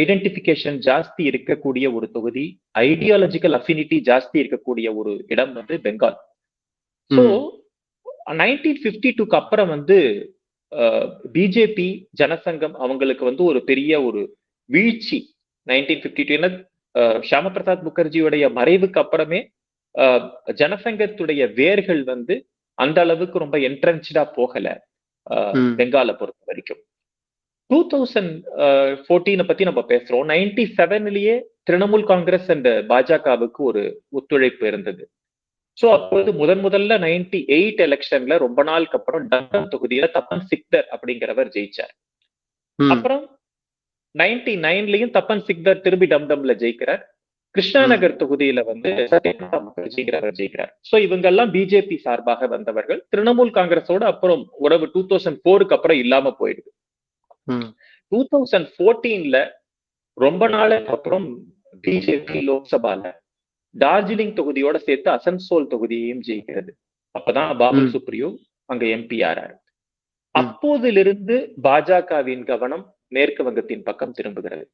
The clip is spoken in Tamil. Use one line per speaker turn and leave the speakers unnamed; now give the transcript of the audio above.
ஐடென்டிபிகேஷன் ஜாஸ்தி இருக்கக்கூடிய ஒரு தொகுதி ஐடியாலஜிக்கல் அஃபினிட்டி ஜாஸ்தி இருக்கக்கூடிய ஒரு இடம் வந்து பெங்கால். ஸோ நைன்டீன் பிப்டி டூக்கு அப்புறம் வந்து பிஜேபி ஜனசங்கம் அவங்களுக்கு வந்து ஒரு பெரிய ஒரு வீழ்ச்சி. நைன்டீன் பிப்டி டூ என்ன ஷியாம பிரசாத் முகர்ஜியுடைய மறைவுக்கு அப்புறமே ஜனசங்கத்துடைய வேர்கள் வந்து அந்த அளவுக்கு ரொம்ப என்ட்ரன்ஸ்டா போகல பெங்காலை பொறுத்த வரைக்கும். டூ தௌசண்ட் ஃபோர்டீனை பத்தி நம்ம பேசுறோம். நைன்டி செவன்லயே திரிணாமுல் காங்கிரஸ் அண்ட் பாஜகவுக்கு ஒரு ஒத்துழைப்பு இருந்தது. சோ அப்போது முதன் முதல்ல நைன்டி எயிட் எலெக்ஷன்ல ரொம்ப நாளுக்கு அப்புறம் டம்டம் தொகுதியில தப்பன் சிக்தர் அப்படிங்கிறவர் ஜெயிச்சார். அப்புறம் நைன்டி நைன்லயும் தப்பன் சிக்தர் திரும்பி டம்டம்ல ஜெயிக்கிறார். கிருஷ்ணாநகர் தொகுதியில வந்து முகர்ஜிங்கிறவர் ஜெயிக்கிறார் சோ இவங்க எல்லாம் பிஜேபி சார்பாக வந்தவர்கள். திரிணாமுல் காங்கிரஸோட அப்புறம் உறவு டூ தௌசண்ட் போருக்கு அப்புறம் இல்லாம போயிடுது. டூ தௌசண்ட் போர்டீன்ல ரொம்ப நாளுக்கு அப்புறம் பிஜேபி லோக்சபால டார்ஜிலிங் தொகுதியோட சேர்த்து அசன்சோல் தொகுதியையும் ஜெயிக்கிறது. அப்பதான் பாபுல் சுப்ரியோ அங்க எம்பி ஆறாரு. அப்போதிலிருந்து பாஜகவின் கவனம் மேற்கு வங்கத்தின் பக்கம் திரும்புகிறது.